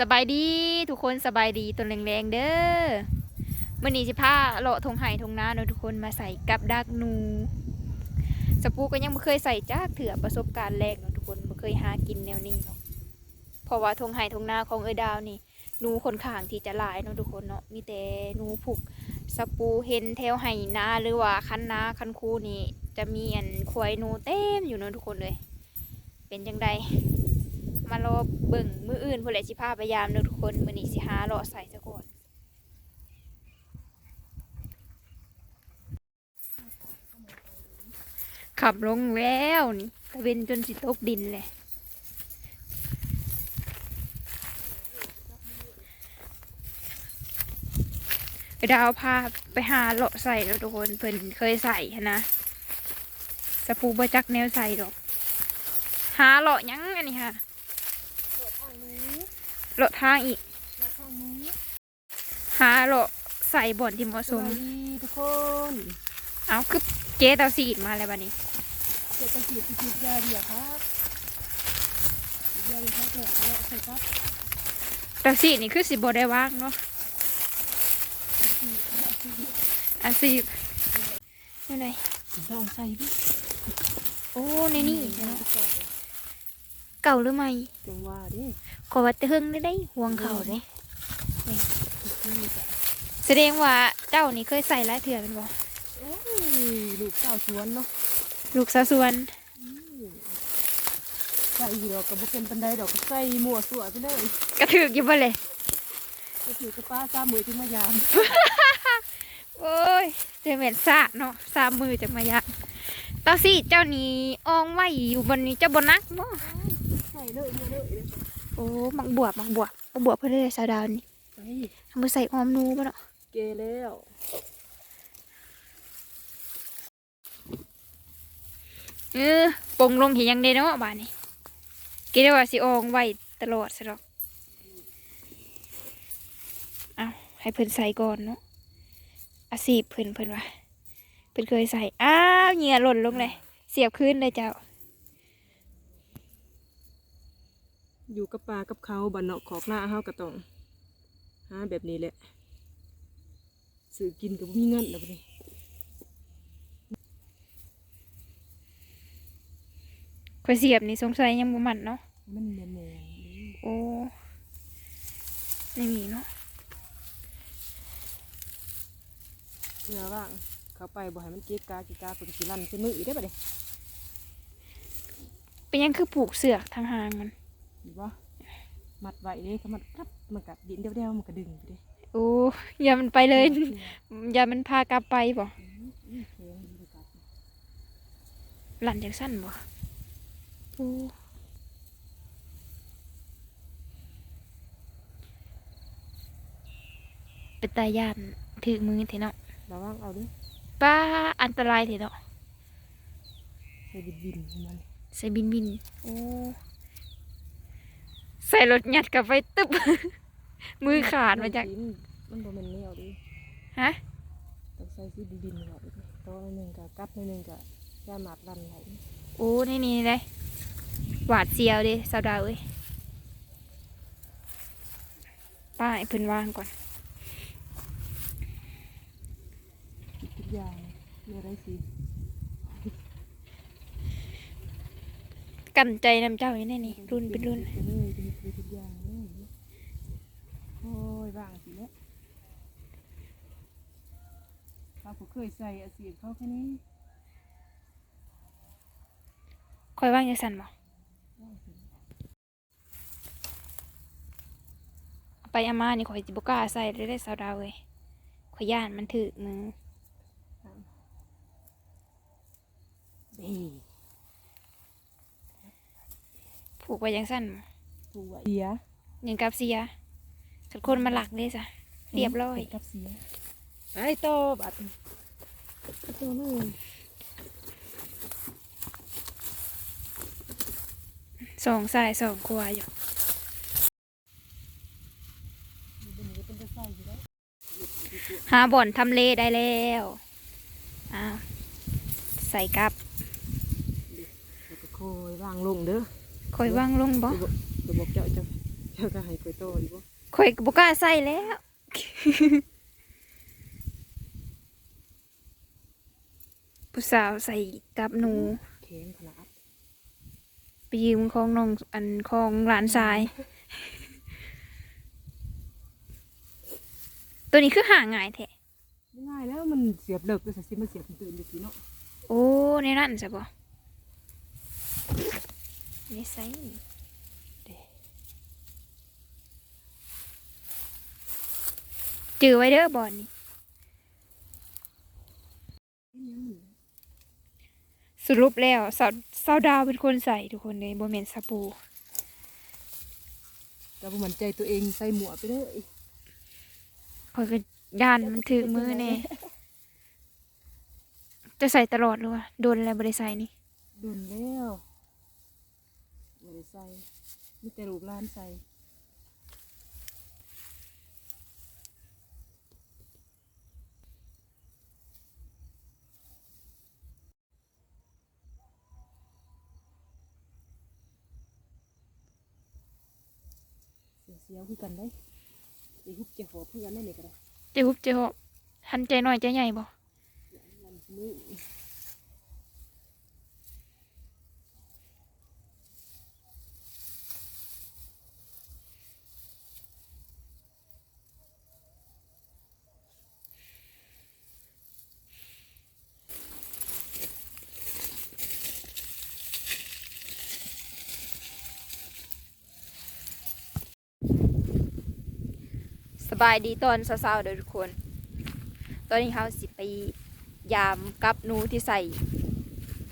สบายดีทุกคนสบายดีตัวแรงๆเด้อมื่อนี้สิพาเลาะทงไห่ทงนาเนาะทุกคนมาใส่กับดักหนูสปูก็ยังไม่เคยใส่จากเถื่อประสบการณ์แรกเนาะทุกคนไม่เคยหากินแนวนี้เนาะเพราะว่าทงไห่ทงนาของเอยดาวนี่หนูคนข้างที่จะหลายเนาะทุกคนเนาะมีแต่หนูผูกสปูเห็นแถวไห่นาหรือว่าคันนาคันคูนี่จะมีอันควายหนูเต็มอยู่เนาะทุกคนเลย เป็นจังใด มารอเบิ่งมืออื่นผู้ใดสิพาพยายามเด้อทุกคนมื้อนี้สิหาเลาะใส่ซะก่อนขับลงแล้วนี่ตะเวนจนสิตกดินเลยไปดาวพาไปหาเลาะใส่แล้วทุกคนเพิ่นเคยใส่นะสปูบ่จักแนวใส่ดอก หาเลาะยังอันนี้ค่ะ เลาะทางอีกหาเลาะใส่บ่อนที่เหมาะสสม วัสดีทุกคนเอาคือเจ๊เตาสีดมาแล้วบัดนี้ เจ็บตะขีดตะขีดยาเดียวครับยาเดียวครับแหละแล้วใส่ครับเตาสีดนี่คือสิบ่ได้ว่างเนาะอาสีบนี่ไงลองใส่ดิโอ้ในนี่เนาะเก่าหรือไม่จังว่าดิก็ว่าแต่เฮิงได้ได้ห่วงเขาเด้นี่จ้ะแสดงว่าเจ้านี่เคยใส่หลายเถื่อเป็นบ่โอ้ยลูกสาวสวนเนาะลูกสาวสวนใส่ดอกกับบุเป็นปันไดดอกก็ใส่หมัวสวยไปเลยกระถือกอยู่บ่เลยก็ถือกระป้าซามือที่มายามโอ้ยเจอเหม็นซากเนาะสามมือจากมายางเตาสีดเจ้านี่อองไว้อยู่บนนี้เจ้าบนนักเนาะใส่ เลยเลยเลยโอ้มักบวบมักบวบมักบวบเพื่อได้สาวดาวนี่ใส่ทำมือใส่ออมหนูป่ะเนาะเกแล้วเออปงลงเห็นยังเดเนาะบ้านนี้กิได้ว่าสิอองไว้ตลอดสะดอกเอาให้เพิ่นใส่ก่อนเนาะอาสีพเพิ่นเพิ่นว่าเพิ่นเคยใส่อ้าวเหงื่อหล่นลงเลย เสียบขึ้นเลยเจ้า อยู่กับปลากับเขาบันเนาะขอกหน้าเฮาก็ต้องหาแบบนี้แหละซื้อกินกับมีเงินแล้วบัดนี้ข่อยเสียบนี่สงสัยยังบ่มันเนาะ มันแม่นโอ้ไม่มีเนาะๆเพื่อว่างเขาไปบ่ให้มันเก๊กกาเก๊กกาเพิ่นสิลั่นใส่มืออีกได้อบัดนี้เป็นยังคือปลูกเสือกทางหางมัน เห็นบ่มัดไว้เด้ถ้ามัดกลับมันก็ดินเดียวๆมันก็ดึงไปเด้โอ้อย่ามันไปเลย อย่ามันพากลับไปบ่อื้อแข็งดีเลยครับหลันจังสั้นบ่โอ้เป็นตาย่านถือมือเถอะเนาะระวังเอาเด้อป้าอันตรายเถอะเนาะให้บินๆของมันใส่บินบินโอ้ ใส่รถยัดกลับไปตึ๊บมือขาดมาจาก มันบ่แม่นแนวเดิฮะ ต้องใส่สิบินๆเอาเด้อตัวหนึงก็กลับหนึงก็ย่าหมัดลั่นไหลโอ้นี่นี่เลยหวาดเสียวเด้สาวดาวเอ้ยป้าให้เพิ่นวางก่อนคิดทุกอย่างมีอะไรสิกันใจนำเจ้าอย่างนี้นี่รุ่นเป็นรุ่นไปเลยจะมีคือ ทุกอย่างเลยโอ้ยว่างสิแล้วเราก็เคยใส่อาเสียบเขาแค่นี้คอยว่างยังสั่นบ่เอาไปอามานี่คอยจิบกล้าใส่เลยได้สาวดาวเอ้ยคอยย่านมันถือมือเด้ผูกไว้ยังสั่นบ่ ตัวเสียยังกับเสียขัดคนมาหลักเลยจ้ะเรียบร้อยกับเสียไอ้โตบัดตัวนึงสองสายสองครัวอยู่เป็นหนูเป็นจะใส่อยู่แล้วหาบ่อนทำเลได้แล้วอ้าวใส่กับแล้วก็โคอยว่างลงเด้อคอยว่างลงบ่ตัวบอ กตัวบอกเจ้าเจ้าเจ้าก็ให้ไปโตอีกบ่ข่อยก็บ่กล้าใส่แล้วผู้สาวใส่กับหนูแข็งขนาดไปยืมของน้องอันของหลานชาย ตัวนี้คือหาง่ายแท้ง่ายแล้วมันเสียบเลิกด้วยสิมันเสียบตื่นอยู่สิเนาะโอ้ในนั่นใช่ปะนี่ใส่ จือไว้เด้อบอลนี่สรุปแล้วสาวสาวดาวเป็นคนใส่ทุกคนเลยโบเมนสบู่แต่บ่มั่นใจตัวเองใส่หมวกไปเด้อคอยก็ด้านมันถือมือแน่จะใส่ตลอดหรือวะโดนอะไรบริใส่นี่โดนแล้วบ่ได้ใส่มีแต่ลูกหลานใส่ เสียวๆคือกันได้สิฮุบจะหอบคือกันได้นี่ก็ได้เจะฮุบเจะหอบหันใจหน่อยใจใหญ่บ่ บายดีตอนเช้าๆเด้อทุกคน ตอนนี้เขาสิไปยามกับหนูที่ใส่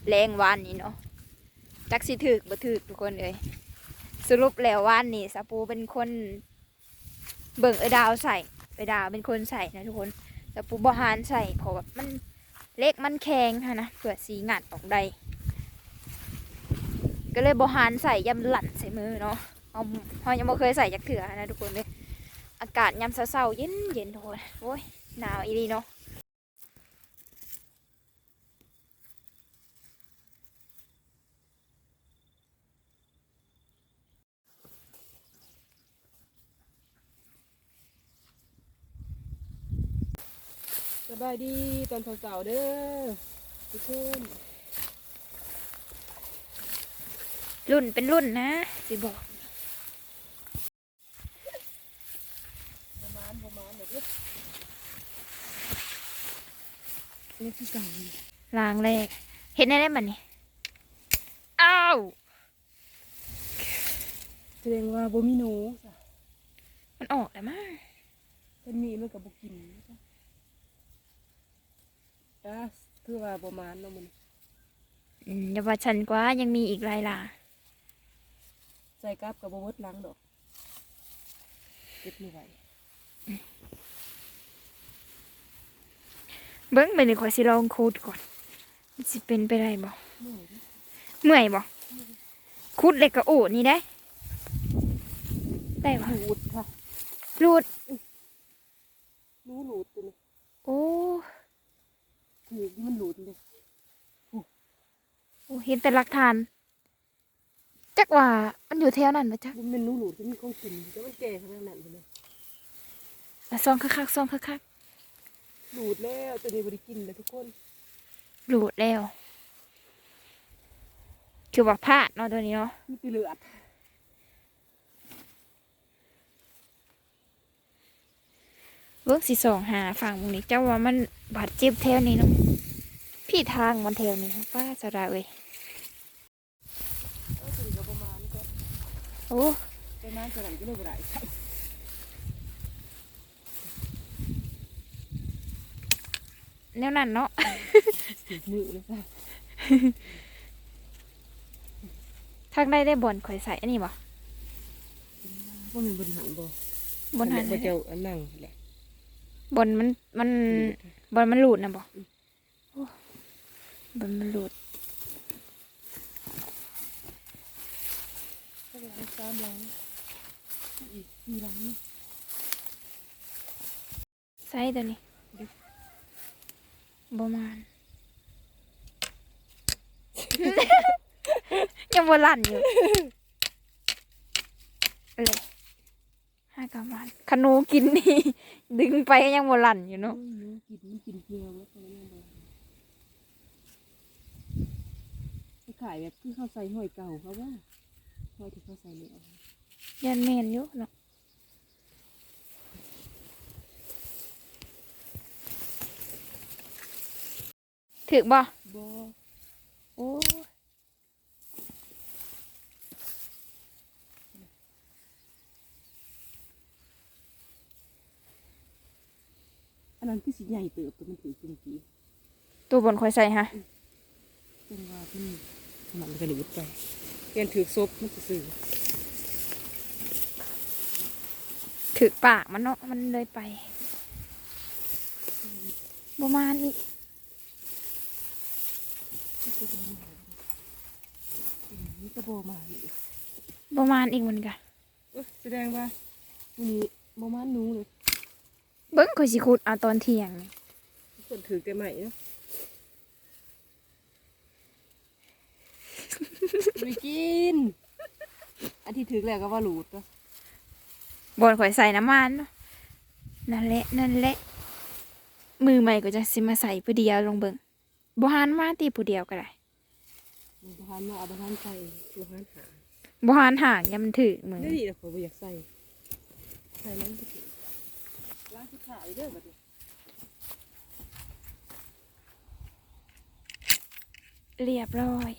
แรงวานนี้เนาะจักสิถึกบ่ถึกทุกคนเลยสรุปแล้ววานนี้สปูเป็นคน เบิ่งเอดาวใส่เอดาวเป็นคนใส่นะทุกคนสปูบ่หานใส่เพราะว่ามันเล็กมันแข็งค่ะนะเผื่อสีงัดออกได้ก็เลยบ่หานใส่ยำหลั่นใส่มือเนาะเอาเรายังบ่เคยใส่จักเถื่อนะทุกคนเลย อากาศยามเช้าๆเย็นเย็นๆทุกคนโอ้ยหนาวอีดีเนาะสบายดีตอนเสาร์ๆเด้อทุกคนรุ่นเป็นรุ่นนะสิบอก ประมาณประมาณ เดี๋ยวนี้นี่คือเก่าลางแรก เห็นได้ได้มันนี่อ้าวแสดงว่าบ่มีหนูจ้ะมันออกแล้วมั้งถ้ามีมันก็บ่กินจ้ะอะคือว่าประมาณเนาะมันอืมอย่าว่าฉันกว่ายังมีอีกหลายหลาใส่กลับกับบ่เบิดหลังดอกเก็บไม่ไหว เบิ้งไปเลยขอยสิลองคูดก่อนมันสิเป็นไปได้บ่เมื่อยดิเมื่อยบ่คูดเล็กกระโอดนี่ได้ ได้บ่หลุดค่ะรูดหนูหลุดตัวนี้โอ้ถือที่มันหลุดเลยโอ้เห็นแต่หลักฐาน จักว่ามันอยู่แถวนั้นบ่จักมันเป็นหนูหลุดที่มีของกินแต่มันแก่ขนาดนั้นเลยอะซองคักๆซองคักห ลุดแล้วตัวนี้บ่ได้กินเลยทุกคนๆรูดแล้ว คือว่าพลาดเนาะตัวนี้เนาะมีแตีเลือดเวิร์กสิสองหาฝั่งมึงนี่เจ้าว่ามันบาดเจ็บแถวนี้เนาะพี่ทางมันแถวนี้ป้าสระเอ้ยเอาตัวนี้ก็ประมาณนี้ก็โอ้ประมาณเท่าไหร่ก็เลยบ่ได้ใส่ แนวนั้นเนาะถือมือเลยจ้ะทางได้ได้บอลข่อยใส่อันนี้บ่ว่ามันบนหันบ่บนหันบ่เจ้าอันนั่งแหละบอลมันมันบอลมันหลุดนะบ่โอ้บอลมันหลุดข้างหลังสามหลังอีกสี่หลังนี่ใส่ตัวนี้ ประมาณยังบ่ลั่นอยู่เลยกับมันขนูกินนี่ ดึงไปยังบ่ลั่นอยู่เนาะหนูกินมันกินเกลือแล้วตอนนั้นบ่ไปขายแบบคือเขาใส่หอยเก่าเขาว่าหอยที่เขาใส่เนี่ยยันแม่นอยู่เนาะ ถึกบ่บ่โอ้ยอันนั้นคือสิใหญ่เติบแต่มันถือจริงจีตัวบนคอยใส่ฮะเป็นว่าที่นี่มันกระดูดไปเปลี่ยนถือซบมันจะสื่อถึกปากมันเนาะมันเลยไปประมาณนี้ นี่ก็โบมาอีกประมาณอีกเหมือนกันเอ้ยแสดงว่าวันนี้โบมาหนูเลยเบิ้งคอยสิขุดเอาตอนเที่ยงนี่คนถือแต่ใหม่เนาะไม่กิน อันที่ถือแล้วก็ว่าหลุดเนาะบนคอยใส่น้ำมันเนาะนั่นแหละนั่นแหละมือใหม่ก็จะสิมาใส่ผู้เดียวลงเบิ้งบหานมาตีผู้เดียวก็ได้ บานมาเอาบานใส่บานหาบหานห่างยามมันถือมือได้ดีนะผมบ่อยากใส่ใส่น้ำที่ถือล้างที่ขาอีกเด้อบัดนี้เรียบร้อย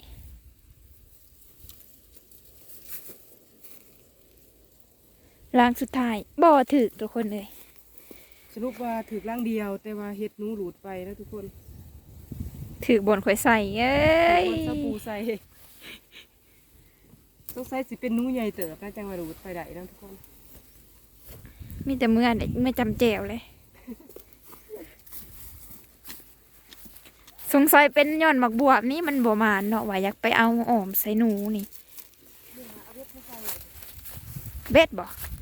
ล้างสุดท้ายบ่ถือทุกคนเลย สรุปว่าถือล่างเดียว แต่ว่าเฮ็ดหนูหลุดไปแล้วทุกคน ถือบนคอยใส่เอ้ยคนสปูใส่ต้องใส่สิเป็นหนูใหญ่เติบนะจังว่าหลุดไปได้นะทุกคน มีแต่เมื่อเด็กเมื่อจำแจวเลย สงสัยเป็นย้อนหมักบวบนี่มันบ่มานเนาะว่าอยากไปเอาออมใส่หนูนี่ เบ็ดบ่เ